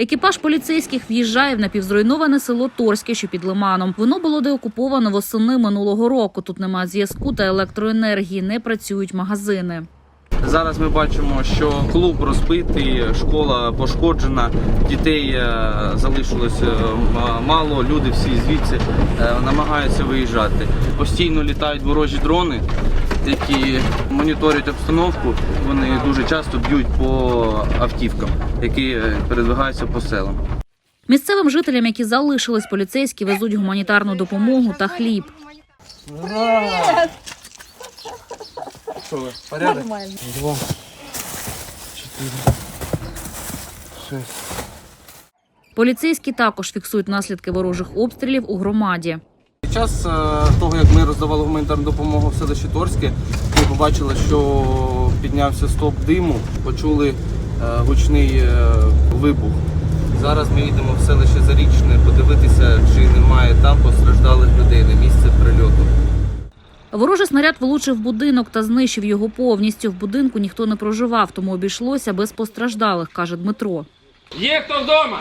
Екіпаж поліцейських в'їжджає в напівзруйноване село Торське, що під Лиманом. Воно було деокуповано восени минулого року. Тут немає зв'язку та електроенергії, не працюють магазини. Зараз ми бачимо, що клуб розбитий, школа пошкоджена, дітей е, залишилось е, мало, люди всі звідси е, намагаються виїжджати. Постійно літають ворожі дрони, які моніторять обстановку. Вони дуже часто б'ють по автівкам, які е, передвигаються по селам. Місцевим жителям, які залишились, поліцейські везуть гуманітарну допомогу та хліб. Поліцейські також фіксують наслідки ворожих обстрілів у громаді. Під час е, того, як ми роздавали гуманітарну допомогу в селищі Торське, ми побачили, що піднявся стоп диму, почули е, гучний е, вибух. Зараз ми їдемо в селище Зарічне подивитися, чи немає там постраждалих людей на місце прильоту. Ворожий снаряд влучив будинок та знищив його повністю. В будинку ніхто не проживав, тому обійшлося без постраждалих, каже Дмитро. Є хто вдома?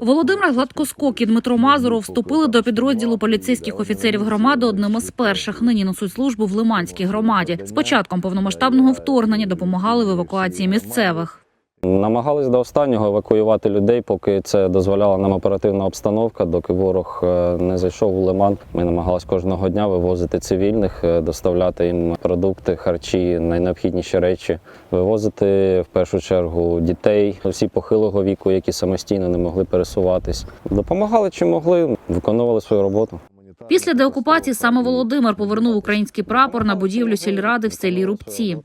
Володимир Гладкоскок і Дмитро Мазуров вступили до підрозділу поліцейських офіцерів громади одним із перших. Нині несуть службу в Лиманській громаді. З початком повномасштабного вторгнення допомагали в евакуації місцевих. Намагались до останнього евакуювати людей, поки це дозволяла нам оперативна обстановка, доки ворог е, не зайшов у лиман. Ми намагалися кожного дня вивозити цивільних, е, доставляти їм продукти, харчі, найнеобхідніші речі, вивозити в першу чергу дітей, всі похилого віку, які самостійно не могли пересуватись. Допомагали чи могли, виконували свою роботу. Після деокупації саме Володимир повернув український прапор на будівлю сільради в селі Рубці.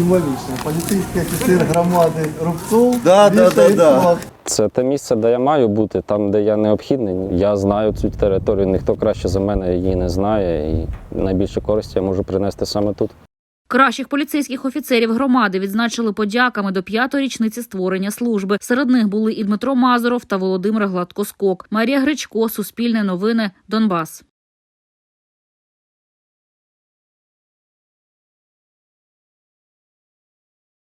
Символічно. Поліцейський офіцер громади Рубцов. Да, да, да, да. Це те місце, де я маю бути, там, де я необхідний. Я знаю цю територію, ніхто краще за мене її не знає, і найбільше користі я можу принести саме тут. Кращих поліцейських офіцерів громади відзначили подяками до п'ятої річниці створення служби. Серед них були і Дмитро Мазуров та Володимир Гладкоскок. Марія Гречко, Суспільне новини, Донбас.